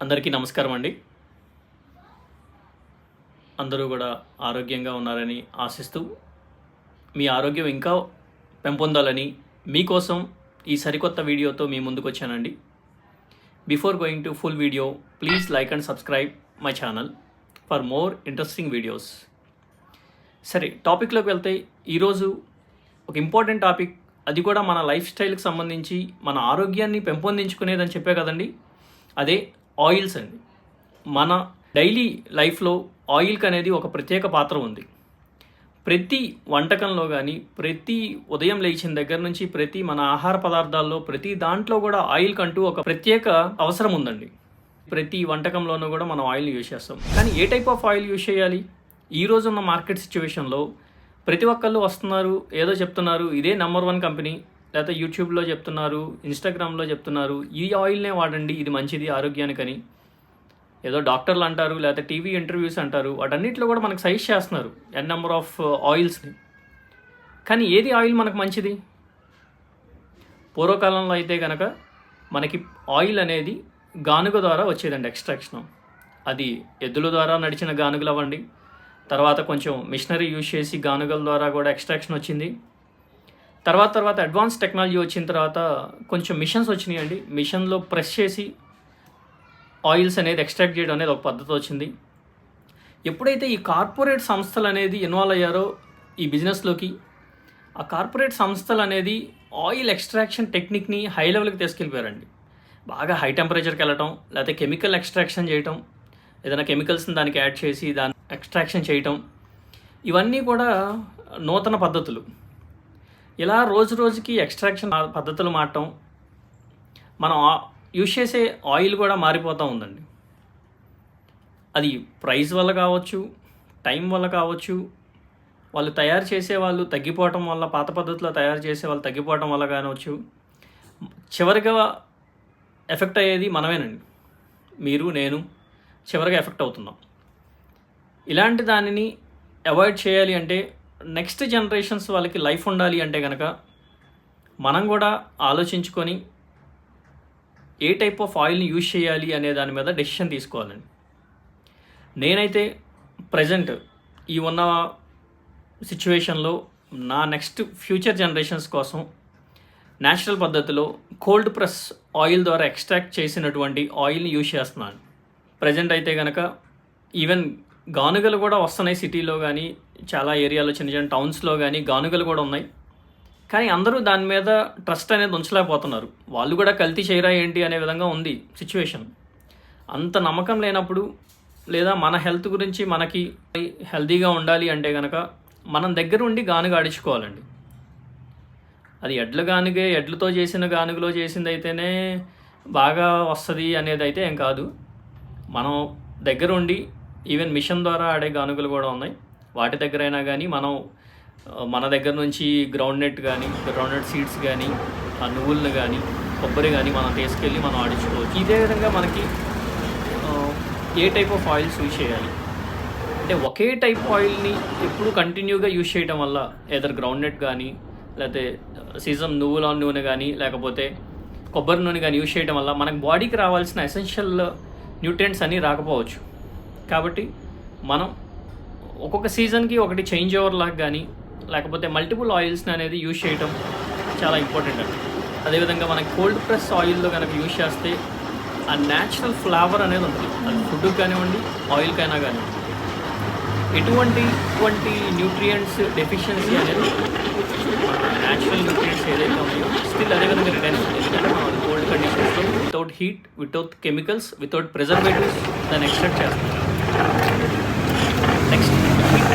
అందరికీ నమస్కారం అండి. అందరూ కూడా ఆరోగ్యంగా ఉన్నారని ఆశిస్తూ మీ ఆరోగ్యం ఇంకా పెంపొందాలని మీకోసం ఈ సరికొత్త వీడియోతో మీ ముందుకు వచ్చానండి before going to full video please like and subscribe my channel for more interesting videos సరే టాపిక్లోకి వెళ్తే ఈరోజు ఒక ఇంపార్టెంట్ టాపిక్. అది కూడా మన లైఫ్ స్టైల్కి సంబంధించి మన ఆరోగ్యాన్ని పెంపొందించుకునేదని చెప్పే కదండి. అదే ఆయిల్స్ అండి. మన డైలీ లైఫ్లో ఆయిల్కి అనేది ఒక ప్రత్యేక పాత్ర ఉంది. ప్రతి వంటకంలో కానీ ప్రతి ఉదయం లేచిన దగ్గర నుంచి ప్రతి మన ఆహార పదార్థాల్లో ప్రతి దాంట్లో కూడా ఆయిల్ కంటూ ఒక ప్రత్యేక అవసరం ఉందండి. ప్రతి వంటకంలోనూ కూడా మనం ఆయిల్ యూజ్ చేస్తాం. కానీ ఏ టైప్ ఆఫ్ ఆయిల్ యూజ్ చేయాలి? ఈ రోజున్న మార్కెట్ సిచ్యువేషన్లో ప్రతి ఒక్కళ్ళు వస్తున్నారు ఏదో చెప్తున్నారు ఇదే నెంబర్ వన్ కంపెనీ లేకపోతే యూట్యూబ్లో చెప్తున్నారు ఇన్స్టాగ్రామ్లో చెప్తున్నారు ఈ ఆయిల్నే వాడండి ఇది మంచిది ఆరోగ్యానికని. ఏదో డాక్టర్లు అంటారు లేకపోతే టీవీ ఇంటర్వ్యూస్ అంటారు వాటన్నిటిలో కూడా మనకు సజెస్ట్ చేస్తున్నారు ఎన్ నెంబర్ ఆఫ్ ఆయిల్స్ని కానీ ఏది ఆయిల్ మనకు మంచిది? పూర్వకాలంలో అయితే కనుక మనకి ఆయిల్ అనేది గానుగ ద్వారా వచ్చేదండి ఎక్స్ట్రాక్షన్. అది ఎద్దుల ద్వారా నడిచిన గానుగలు అవ్వండి తర్వాత కొంచెం మిషనరీ యూజ్ చేసి గానుగల ద్వారా కూడా ఎక్స్ట్రాక్షన్ వచ్చింది. తర్వాత తర్వాత అడ్వాన్స్ టెక్నాలజీ వచ్చిన తర్వాత కొంచెం మిషన్స్ వచ్చినాయండి. మిషన్లో ప్రెస్ చేసి ఆయిల్స్ అనేది ఎక్స్ట్రాక్ట్ చేయడం అనేది ఒక పద్ధతి వచ్చింది. ఎప్పుడైతే ఈ కార్పొరేట్ సంస్థలు అనేది ఇన్వాల్వ్ అయ్యారో ఈ బిజినెస్లోకి ఆ కార్పొరేట్ సంస్థలు అనేది ఆయిల్ ఎక్స్ట్రాక్షన్ టెక్నిక్ని హై లెవెల్కి తీసుకెళ్ళిపోయారండి. బాగా హై టెంపరేచర్కి వెళ్ళటం లేకపోతే కెమికల్ ఎక్స్ట్రాక్షన్ చేయటం ఏదైనా కెమికల్స్ని దానికి యాడ్ చేసి దాన్ని ఎక్స్ట్రాక్షన్ చేయటం ఇవన్నీ కూడా నూతన పద్ధతులు. ఇలా రోజు రోజుకి ఎక్స్ట్రాక్షన్ పద్ధతులు మారటం మనం ఆ- యూజ్ చేసే ఆయిల్ కూడా మారిపోతూ ఉందండి. అది ప్రైస్ వల్ల కావచ్చు టైం వల్ల కావచ్చు వాళ్ళు తయారు చేసే వాళ్ళు తగ్గిపోవటం వల్ల పాత పద్ధతిలో తయారు చేసే వాళ్ళు తగ్గిపోవటం వల్ల కానవచ్చు చివరిగా ఎఫెక్ట్ అయ్యేది మనమేనండి. మీరు నేను చివరిగా ఎఫెక్ట్ అవుతున్నాం. ఇలాంటి దానిని అవాయిడ్ చేయాలి అంటే నెక్స్ట్ జనరేషన్స్ వాళ్ళకి లైఫ్ ఉండాలి అంటే కనుక మనం కూడా ఆలోచించుకొని ఏ టైప్ ఆఫ్ ఆయిల్ని యూజ్ చేయాలి అనే దాని మీద డెసిషన్ తీసుకోవాలండి. నేనైతే ప్రజెంట్ ఈ ఉన్న సిచ్యువేషన్లో నా నెక్స్ట్ ఫ్యూచర్ జనరేషన్స్ కోసం న్యాచురల్ పద్ధతిలో కోల్డ్ ప్రెస్ ఆయిల్ ద్వారా ఎక్స్ట్రాక్ట్ చేసినటువంటి ఆయిల్ని యూజ్ చేస్తున్నాను. ప్రజెంట్ అయితే కనుక ఈవెన్ గానుగలు కూడా వస్తున్నాయి సిటీలో కానీ చాలా ఏరియాలో చిన్న చిన్న టౌన్స్లో కానీ గానుగలు కూడా ఉన్నాయి. కానీ అందరూ దాని మీద ట్రస్ట్ అనేది ఉంచలేకపోతున్నారు. వాళ్ళు కూడా కల్తీ చేయరా ఏంటి అనే విధంగా ఉంది సిచ్యువేషన్ అంత నమ్మకం లేనప్పుడు లేదా మన హెల్త్ గురించి మనకి హెల్తీగా ఉండాలి అంటే కనుక మనం దగ్గర ఉండి గానుగ ఆడించుకోవాలండి. అది ఎడ్ల గానుగే ఎడ్లతో చేసిన గానుగలో చేసింది అయితేనే బాగా వస్తుంది అనేది అయితే ఏం కాదు. మనం దగ్గర ఉండి ఈవెన్ మిషన్ ద్వారా ఆడే గానుగలు కూడా ఉన్నాయి. వాటి దగ్గరైనా కానీ మనం మన దగ్గర నుంచి గ్రౌండ్ నెట్ కానీ గ్రౌండ్ నెట్ సీడ్స్ కానీ ఆ నువ్వులను కానీ కొబ్బరి కానీ మనం తీసుకెళ్ళి మనం ఆడించుకోవచ్చు. ఇదే విధంగా మనకి ఏ టైప్ ఆఫ్ ఆయిల్స్ యూజ్ చేయాలి? అంటే ఒకే టైప్ ఆయిల్ని ఎప్పుడు కంటిన్యూగా యూజ్ చేయడం వల్ల ఏదర్ గ్రౌండ్ నెట్ కానీ లేకపోతే సీజన్ నువ్వుల నూనె కానీ లేకపోతే కొబ్బరి నూనె కానీ యూజ్ చేయడం వల్ల మనకు బాడీకి రావాల్సిన ఎసెన్షియల్ న్యూట్రియంట్స్ అన్నీ రాకపోవచ్చు. కాబట్టి మనం ఒక్కొక్క సీజన్కి ఒకటి చేంజ్ ఓవర్ లాగా కానీ లేకపోతే మల్టిపుల్ ఆయిల్స్ని అనేది యూజ్ చేయటం చాలా ఇంపార్టెంట్ అండి. అదేవిధంగా మనకి కోల్డ్ ప్రెస్ ఆయిల్లో కనుక యూజ్ చేస్తే ఆ న్యాచురల్ ఫ్లేవర్ అనేది ఉంటుంది. అది ఫుడ్కి కానివ్వండి ఆయిల్కైనా కానివ్వండి. ఎటువంటి ఎటువంటి న్యూట్రియంట్స్ డెఫిషియన్సీ అనేది న్యాచురల్ న్యూట్రియంట్స్ ఏదైతే ఉన్నాయో స్టిల్ అదేవిధంగా రిటైన్ ఎందుకంటే మనం కోల్డ్ కండిషన్స్లో without heat without chemicals without preservatives దాన్ని ఎక్స్ట్రాక్ట్ చేస్తాం. నెక్స్ట్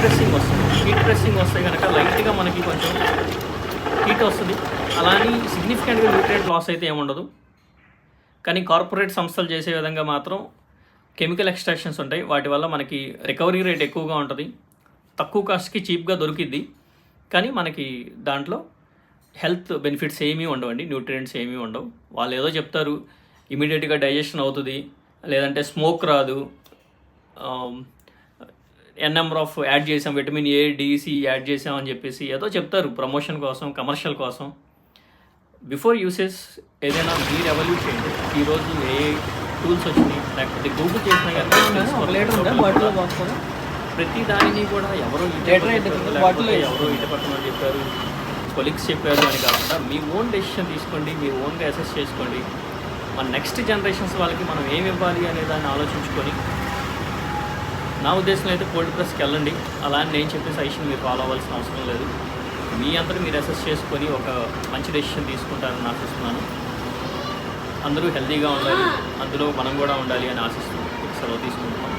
ప్రెస్సింగ్ వస్తుంది. హీట్ ప్రెస్సింగ్ వస్తే కనుక లైట్గా మనకి కొంచెం హీట్ వస్తుంది. అలానే సిగ్నిఫికెంట్గా న్యూట్రియంట్ లాస్ అయితే ఏముండదు కానీ కార్పొరేట్ సంస్థలు చేసే విధంగా మాత్రం కెమికల్ ఎక్స్ట్రాక్షన్స్ ఉంటాయి. వాటి వల్ల మనకి రికవరీ రేట్ ఎక్కువగా ఉంటుంది. తక్కువ కాస్ట్కి చీప్గా దొరికిద్ది. కానీ మనకి దాంట్లో హెల్త్ బెనిఫిట్స్ ఏమీ ఉండవండి. న్యూట్రియంట్స్ ఏమీ ఉండవు. వాళ్ళు ఏదో చెప్తారు ఇమీడియట్గా డైజెషన్ అవుతుంది. లేదంటే స్మోక్ రాదు. ఎన్ నెంబర్ ఆఫ్ యాడ్ చేసాం vitamin A D C add చేసాం అని చెప్పేసి ఏదో చెప్తారు ప్రమోషన్ కోసం కమర్షియల్ కోసం. బిఫోర్ యూసెస్ ఏదైనా మీరు ఎవల్యూట్ చేయండి. ఈరోజు ఏ టూల్స్ వచ్చినాయి లేకపోతే గూగుల్ చేసినా ప్రతి దానిని కూడా ఎవరో. ఎవరో ఇటు పక్కన చెప్పారు కొలిక్స్ చెప్పారు అని కాకుండా మీ ఓన్ డెసిషన్ తీసుకోండి మీ ఓన్గా అసెస్ చేసుకోండి. మన నెక్స్ట్ జనరేషన్స్ వాళ్ళకి మనం ఏమి ఇవ్వాలి అనే దాన్ని ఆలోచించుకొని నా ఉద్దేశంలో అయితే కోల్డ్ ప్రెస్కి వెళ్ళండి. అలా అని నేను చెప్పిన సజెషన్ మీరు ఫాలో అవ్వాల్సిన అవసరం లేదు. మీ అంతటి మీరు అసెస్ చేసుకొని ఒక మంచి డెసిషన్ తీసుకుంటారని ఆశిస్తున్నాను. అందరూ హెల్తీగా ఉండాలి. అందులో మనం కూడా ఉండాలి అని ఆశిస్తూ సెలవు తీసుకుంటున్నాం